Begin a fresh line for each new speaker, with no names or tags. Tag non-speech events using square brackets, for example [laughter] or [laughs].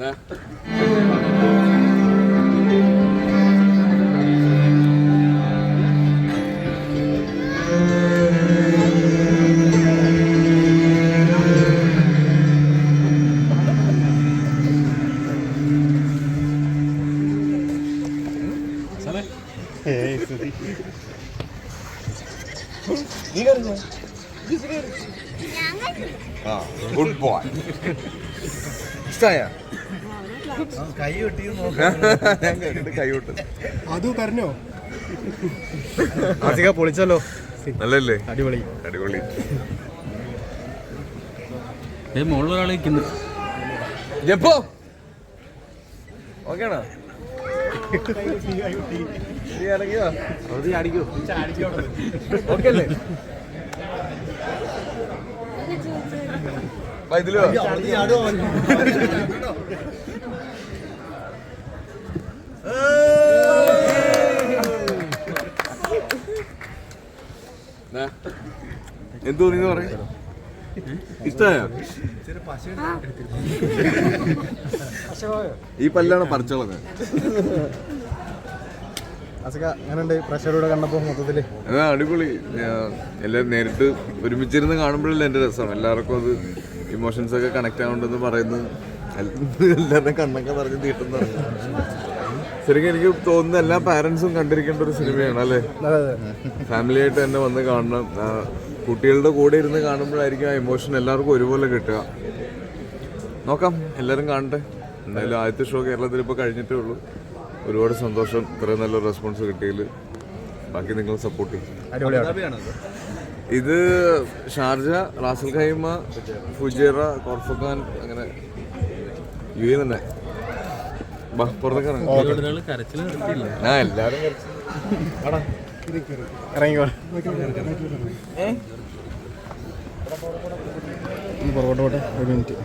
นะ നീ കറിഞ്ഞോ
ആ good
boy [laughs] കേട്ടിട്ട് കൈ വിട്ടു
അതു കരഞ്ഞോ
ആസിക പൊളിച്ചല്ലോ.
നല്ലല്ലേ
അടിപൊളി.
അടിപൊളി.
മുകളിൽ ഒരാൾ ഇരിക്കുന്നു.
ജപ്പോ?
അടിക്കൂ
ഓക്കെ അല്ലേ? ഇതിൽ എന്ത് തോന്നി പറയും. ഇഷ്ടമായോ ഈ പല്ലാണ് ആ അടിപൊളി. എല്ലാരും എല്ലാവരും നേരിട്ട് ഒരുമിച്ചിരുന്ന് കാണുമ്പോഴല്ലേ എന്റെ രസം. എല്ലാവർക്കും അത് ഇമോഷൻസ് ഒക്കെ കണക്ട് ആവുന്നുണ്ടെന്ന് പറയുന്നത് എല്ലാവരുടെയും കണ്ണൊക്കെ നിറഞ്ഞ് തീട്ടുന്നതാണ് ശരിക്കും എനിക്ക് തോന്നുന്ന എല്ലാ പാരന്റ്സും കണ്ടിരിക്കേണ്ട ഒരു സിനിമയാണ് അല്ലേ? ഫാമിലി ആയിട്ട് തന്നെ വന്ന് കാണണം. കുട്ടികളുടെ കൂടെ ഇരുന്ന് കാണുമ്പോഴായിരിക്കും ആ ഇമോഷൻ എല്ലാവർക്കും ഒരുപോലെ കിട്ടുക. നോക്കാം എല്ലാവരും കാണട്ടെ. എന്തായാലും ആദ്യത്തെ ഷോ കേരളത്തിൽ ഇപ്പോൾ കഴിഞ്ഞിട്ടേ ഉള്ളൂ. ഒരുപാട് സന്തോഷം. ഇത്രയും നല്ല റെസ്പോൺസ് കിട്ടിയതിൽ ബാക്കി നിങ്ങൾ സപ്പോർട്ട് ചെയ്യും. ഇത് Sharjah Ras al Khaimah Fujairah Khor Fakkan അങ്ങനെ യു എ തന്നെ. പുറത്തേക്ക് ഇറങ്ങാം. ആ എല്ലാവരും
ഇറങ്ങിക്കോ. പുറകോട്ട് പോട്ടെ ഒരു മിനിറ്റ്.